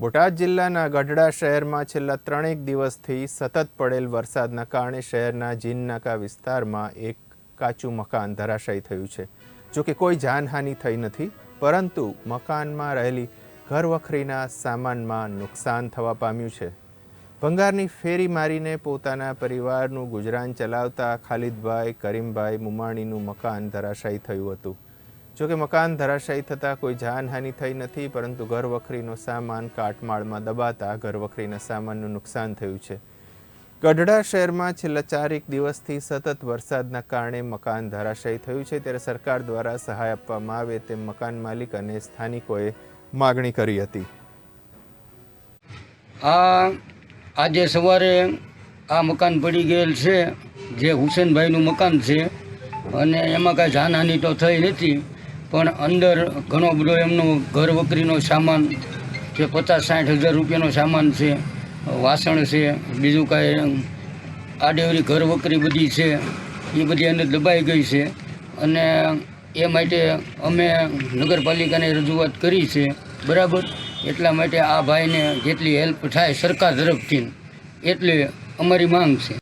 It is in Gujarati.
બોટાદ જિલ્લાના ગઢડા શહેરમાં છેલ્લા ત્રણેક દિવસથી સતત પડેલ વરસાદના કારણે શહેરના જીનનાકા વિસ્તારમાં એક કાચું મકાન ધરાશાયી થયું છે. જોકે કોઈ જાનહાનિ થઈ નથી, પરંતુ મકાનમાં રહેલી ઘરવખરીના સામાનમાં નુકસાન થવા પામ્યું છે. ભંગારની ફેરી મારીને પોતાના પરિવારનું ગુજરાન ચલાવતા ખાલિદભાઈ, કરીમભાઈ મુમાણીનું મકાન ધરાશાયી થયું હતું. જો કે મકાન ધરાશાયી થતાં કોઈ જાનહાનિ થઈ નથી, પરંતુ ઘરવખરીનો સામાન કાટમાળમાં દબાતા ઘરવખરીના સામાનનું નુકસાન થયું છે. ગઢડા શહેરમાં છેલ્લા ચારેક દિવસથી સતત વરસાદના કારણે મકાન ધરાશાયી થયું છે. ત્યારે સરકાર દ્વારા સહાય આપવામાં આવે તેમ મકાન માલિક અને સ્થાનિકોએ માગણી કરી હતી. આ આજે સવારે આ મકાન પડી ગયેલ છે, જે હુસેનભાઈનું મકાન છે, અને એમાં કાંઈ જાનહાનિ તો થઈ નથી. પણ અંદર ઘણો બધો એમનો ઘર વકરીનો સામાન જે પચાસ સાઠ હજાર રૂપિયાનો સામાન છે, વાસણ છે, બીજું કાંઈ આડેવરી ઘર વકરી બધી છે, એ બધી અંદર દબાઈ ગઈ છે. અને એ માટે અમે નગરપાલિકાને રજૂઆત કરી છે, બરાબર? એટલા માટે આ ભાઈને જેટલી હેલ્પ થાય સરકાર તરફથી, એટલે અમારી માંગ છે.